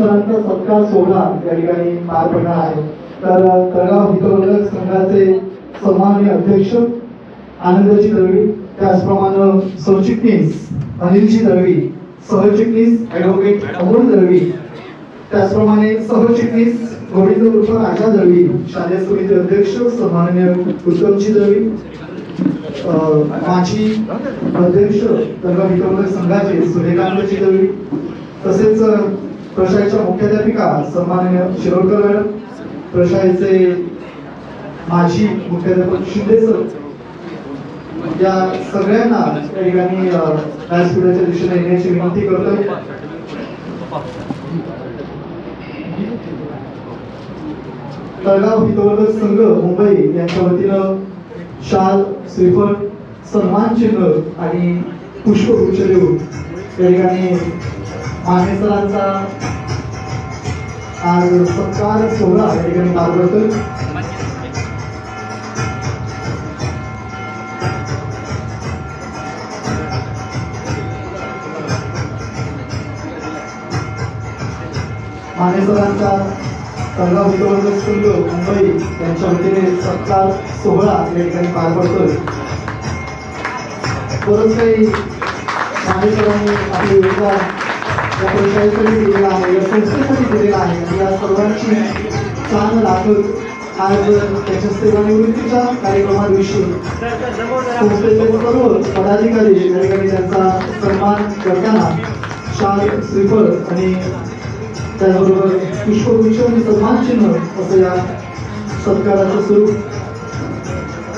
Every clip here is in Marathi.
सरांचा सत्कार सोहळा या ठिकाणी पार पडणार आहे. तर तळगाव हितवर्धक संघाचे सन्मान्य अध्यक्ष आनंदजी दळवी त्याचप्रमाणे सरचिटणीस अनिलजी दळवी सहचिटणीस ऍडव्होकेट अमोल दळवी त्याचप्रमाणे सहचिटणीस गोविंद उर्फ राजा दळवी शालेय समिती अध्यक्ष सन्माननीय उत्तमजी दळवी अं, माजी अध्यक्ष तळगाव हितवर्धक संघाचे सूर्यकांतजी दळवी तसेच अ, मुख्याध्यापिका सन्माननीय शिरोडकर मॅडम प्रशालेचे माजी मुख्याध्यापक शिंदे सर या सगळ्यांना या ठिकाणी व्यासपीठाच्या दिशेने येण्याची विनंती करतोय. तळगाव हितवर्धक संघ मुंबई यांच्या वतीनं शाल श्रीफळ सन्मान चिन्ह आणि पुष्पवृक्ष देऊन या ठिकाणी माने सरांचा आज सत्कार सोहळा या ठिकाणी पार पडतोय माने सरांचा तळगाव विद्यावर्धक संघ मुंबई यांच्या वतीने सत्कार सोहळा या ठिकाणी पार पडतोय. परत काही माने सरांनी आपले योगदान या परिषदेसाठी आहे या संस्थेसाठी दिलेला आहे. या सर्वांची चांग राखत आज त्याच्या सेवानिवृत्तीच्या कार्यक्रमाविषयी संस्थेचे सर्व पदाधिकारी या ठिकाणी त्यांचा सन्मान करताना शाल श्रीफळ आणि त्याचबरोबर पुष्पगुच्छ आणि सन्मान चिन्ह असं या सत्काराचं स्वरूप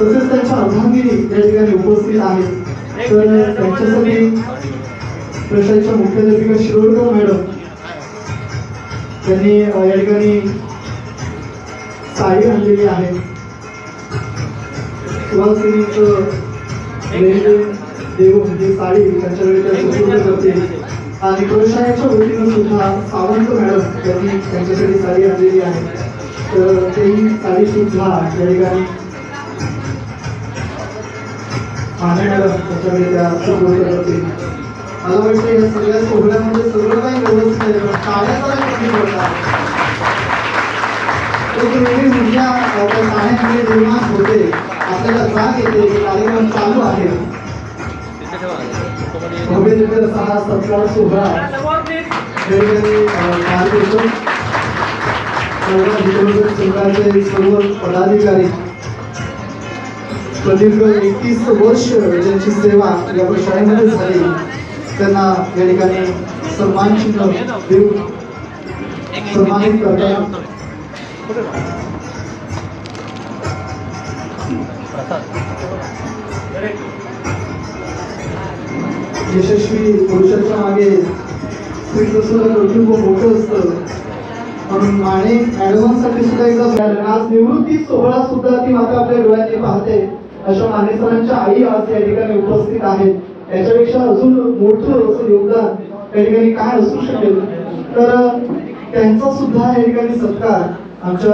तसेच त्यांच्या अर्धांगिनी या ठिकाणी उपस्थित आहेत. तर त्यांच्यासाठी प्रशालेच्या मुख्याध्यापिका शिरोडकर मॅडम. त्यांनी या ठिकाणी साडी आणलेली आहे. सुहासिनीचं रेल्वे देऊन म्हणजे साडी त्यांच्याकडे त्या सुपूर्द करते. आणि प्रशालेच्या वतीनं सुद्धा सावंत मॅडम त्यांनी त्यांच्यासाठी साडी आणलेली आहे. तर तेही साडी सुद्धा या ठिकाणी माने मॅडम त्यांच्याकडे त्या सुपूर्द करते. मला वाटतं या सगळ्या सोहळ्यामध्ये सगळं काही व्यवस्थित आहे पण टाळ्याचा कमी पडतात एक वेगळी ऊर्जा त्या टाळ्यांमध्ये निर्माण होते आपल्याला जाग येते कार्यक्रम चालू आहे. भव्य दिव्य असा हा सत्कार सोहळा सरकारचे सर्व पदाधिकारी. प्रदीर्घ एकतीस वर्ष ज्यांची सेवा या प्रशालेमध्ये झाली. त्यांना या ठिकाणी सन्मान चिन्ह देऊन सन्मानित करतात यशस्वी पुरुषाच्या मागे स्त्री मोठं असतं. म्हणून माने ऍडव्हान्ससाठी सुद्धा एकदा आज निवृत्ती सोहळा सुद्धा ती माता आपल्या डोळ्यांनी पाहते. अशा माने सरांच्या आई आज या ठिकाणी उपस्थित आहेत. याच्यापेक्षा अजून मोठं असं योगदान या ठिकाणी काय असू शकेल तर त्यांचा सुद्धा या ठिकाणी सत्कार आमच्या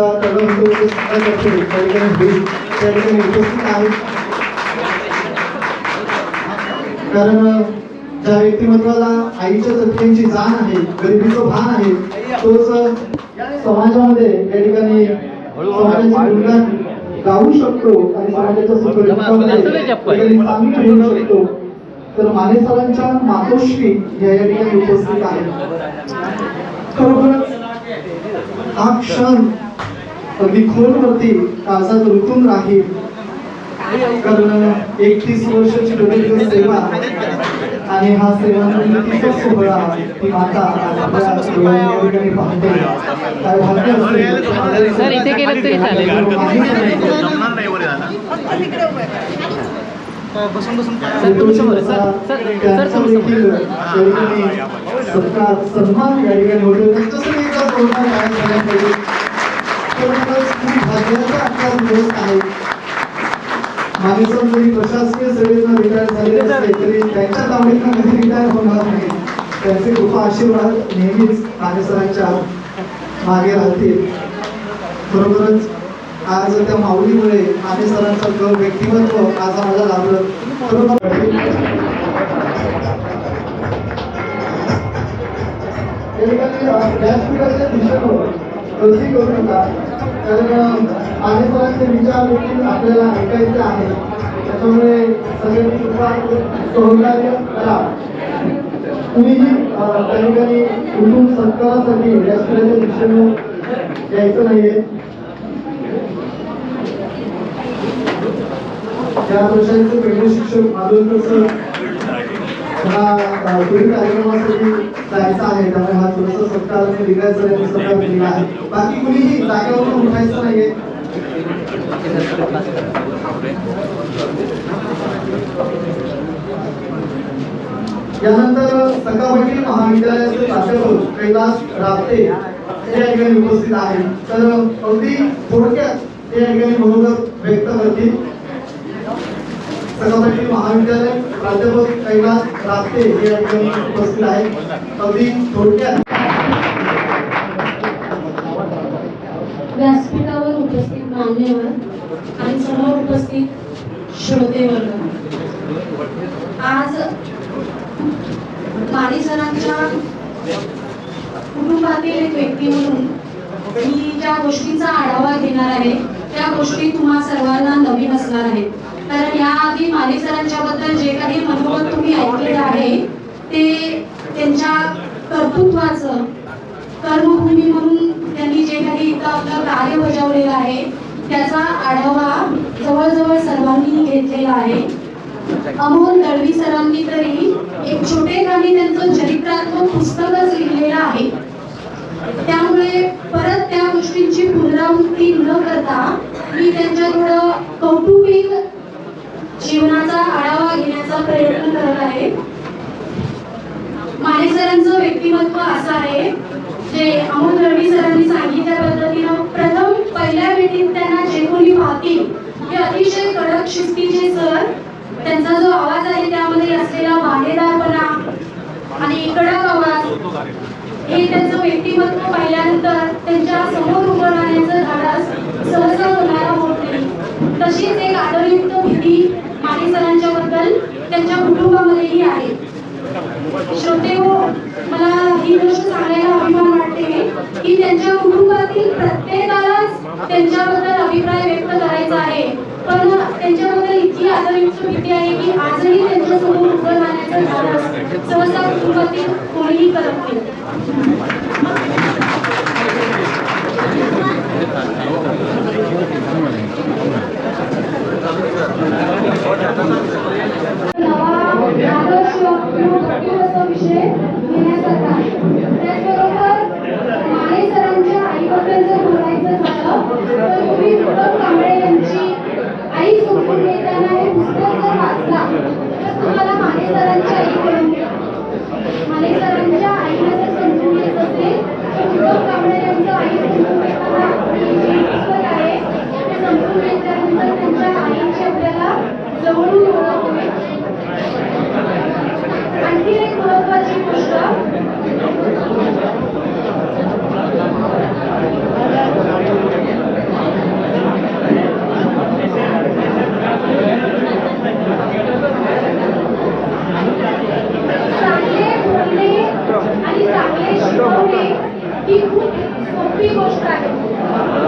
त्या ठिकाणी उपस्थित आहेत. कारण ज्या व्यक्तिमत्वाला आईच्या जखमेची जाण आहे गरिबीचं भान आहे तोच समाजामध्ये या ठिकाणी समाजाचे गुणगान गाऊ शकतो आणि समाजाच्या सुखदुःखामध्ये सामील होऊ शकतो. तर माने सरांच्या मातोश्री या या ठिकाणी उपस्थित आहेत. खरोखरच हा क्षण अगदी खोलवरती काळजात रुतून राहील. कारण एकतीस वर्षाची प्रदीर्घ सेवा आणि हा सेवानिवृत्तीचा सोहळा ही माता ठिकाणी पाहते. काय भाग्य असेल. सर, इथे केलं तरी चालेल. माहीत नाही. बसून सन्मान या ठिकाणी होतो त्यांच्यासाठी एकदा पाहिजे खूप भाग्याचा आजचा दिवस आहे. मानेसर जरी प्रशासकीय सेवेतनं रिटायर झालेले असले तरी त्यांच्या तावडीतनं कधी रिटायर होणार नाही. त्यांचे कृपा आशीर्वाद नेहमीच मानेसरांच्या मागे राहतील. बरोबरच आज त्या माऊलीमुळे मानेसरांचं जो व्यक्तिमत्व आज आम्हाला लाभलं बरोबर ठिकाणी अ, व्यासपीठाच्या दिशेनं गर्दी करू नका कारण मानेसरांचे विचार देखील आपल्याला ऐकायचे आहे त्याच्यामुळे सगळ्यांनी कृपा करून सहकार्य करा कुणीही अ, त्या ठिकाणी उठून सत्कारासाठी व्यासपीठाच्या दिशेनं यायचं नाहीये. या वर्षाचे पहिले शिक्षक मला पुढील कार्यक्रमासाठी जायचं आहे. त्यामुळे हा थोडासा सत्कार आहे. बाकी कुणीही जागेवरून उठायचं नाहीये. यानंतर सकावटी महाविद्यालयाचे प्राध्यापक कैलास राबते हे या ठिकाणी उपस्थित आहेत. तर अगदी थोडक्यात ते या ठिकाणी मनोगत व्यक्त करतील. सकावटी महाविद्यालय प्राध्यापक कैलास रापते हे या ठिकाणी उपस्थित आहेत. अगदी थोडक्यात. व्यासपीठावर उपस्थित मान्यवर आणि समोर उपस्थित श्रोतेवर्ग. आज माने सरांच्या कुटुंबातील एक व्यक्ती म्हणून मी ज्या गोष्टीचा आढावा घेणार आहे त्या गोष्टी तुम्हा सर्वांना नवीन असणार आहेत. कारण याआधी माने सरांच्या बद्दल जे काही मनोगत तुम्ही ऐकलेलं आहे ते त्यांच्या कर्तृत्वाचं कर्मभूमी म्हणून त्यांनी जे काही इथं आपलं कार्य बजावलेलं आहे त्याचा आढावा जवळजवळ सर्वांनी घेतलेला आहे. अमोल दळवी सरांनी तरी एक छोटे गाणी त्यांचं चरित्रात्मक पुस्तकच लिहिलेलं आहे. त्यामुळे परत त्या गोष्टींची पुनरावृत्ती न करता मी त्यांच्या थोडं कौटुंबिक जीवनाचा आढावा घेण्याचा प्रयत्न करत आहे माने सरांचं व्यक्तिमत्व असं आहे जे अमोल रवी सरांनी सांगितल्या पद्धतीनं प्रथम पहिल्या भेटीत त्यांना जे कोणी पाहतील ते अतिशय कडक शिस्तीचे सर त्यांचा जो आवाज आहे त्यामध्ये असलेला बाहेरदारपणा आणि कडक आवाज हे त्यांचं व्यक्तिमत्व पाहिल्यानंतर त्यांच्यासमोर उभं राहण्याचं धाडस सहसा होणारा होत नाही तशीच एक आदरयुक्त भीती माने सरांच्या बद्दल त्यांच्या कुटुंबामध्येही आहे श्रोते हो मला ही गोष्ट सांगायला अभिमान वाटते की त्यांच्या कुटुंबातील प्रत्येकालाच त्यांच्याबद्दल अभिप्राय व्यक्त करायचा आहे पण त्यांच्याबद्दल इतकी भीती आहे की आजही त्यांच्यासमोर उभं राहण्याचं धाडस सहसा कुटुंबातील कोणीही करत नाही नवा आदर्श किंवा तत्त्वचा विषय घेण्यासारखा आहे. त्याचबरोबर माने सरांच्या आईबद्दल जर बोलायचं झालं तर तुम्ही उत्तम कांबळे यांची आई समजून घेताना हे पुस्तक जर वाचला तर तुम्हाला माने सरांची आई कळून येईल. माने सरांच्या आईला जर समजून घेत असेल तर उत्तम कांबळे यांचं आई समजून घेताना हे जे पुस्तक आहे ते समजून घेतल्यानंतर त्यांच्या आईची आपल्याला जवळून ओळख होईल आणखी एक महत्वाची गोष्ट चांगले बोलणे आणि चांगले शिकवणे ही खूप सोपी गोष्ट आहे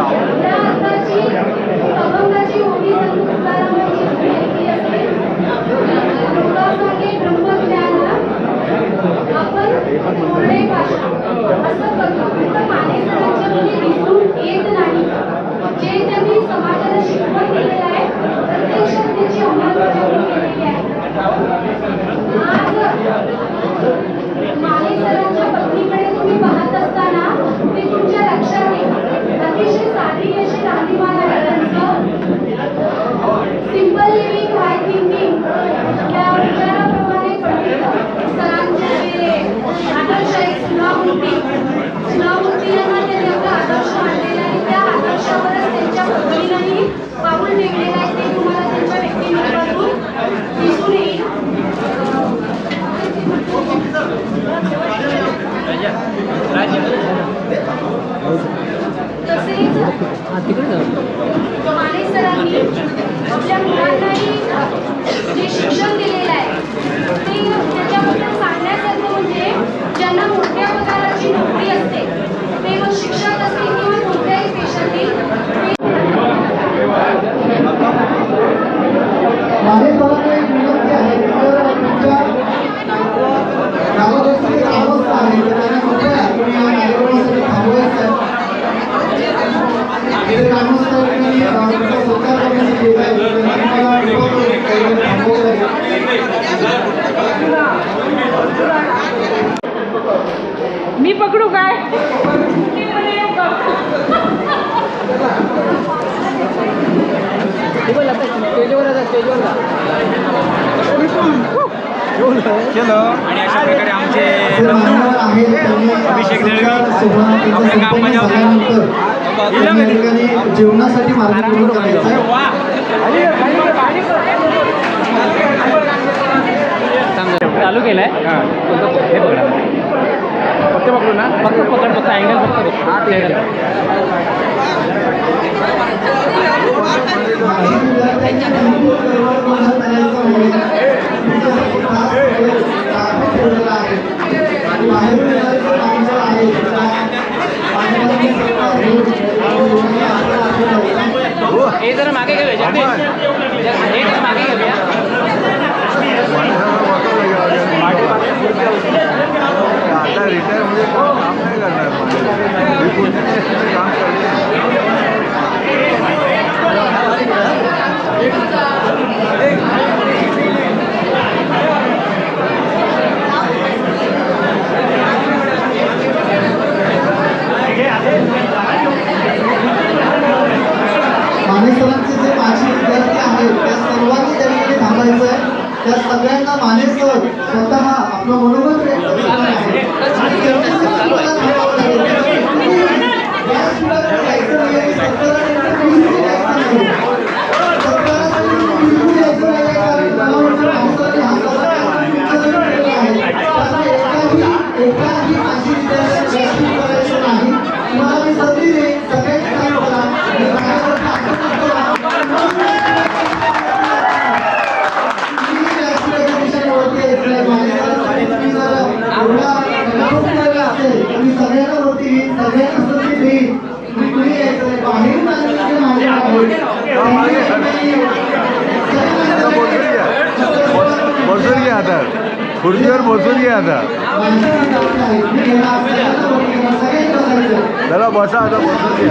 तिकडे माने शिक्षण दिलेलं आहे ते त्याच्याबद्दल सांगण्यासारखं म्हणजे ज्यांना मोठ्या पगाराची नोकरी असते ते मग शिक्षक असते किंवा कोणत्याही पेशातील आणि अशा प्रकारे आमचे अभिषेक दळवी आपले काम जेवणासाठी चालू केलं आहे हे. बघा. फक्त पकडू ना. फक्त पकड फक्त अँगल फक्त Burger bozul geldi. Dara basa da bozul.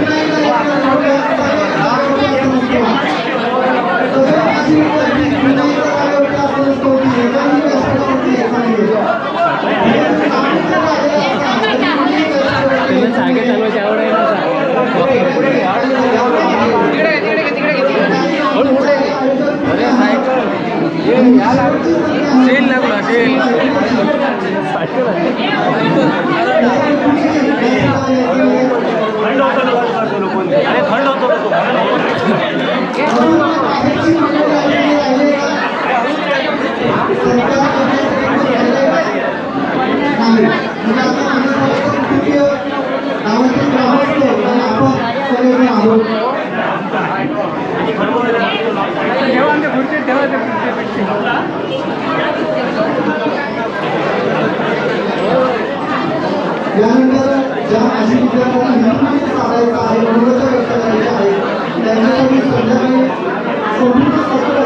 কবিতা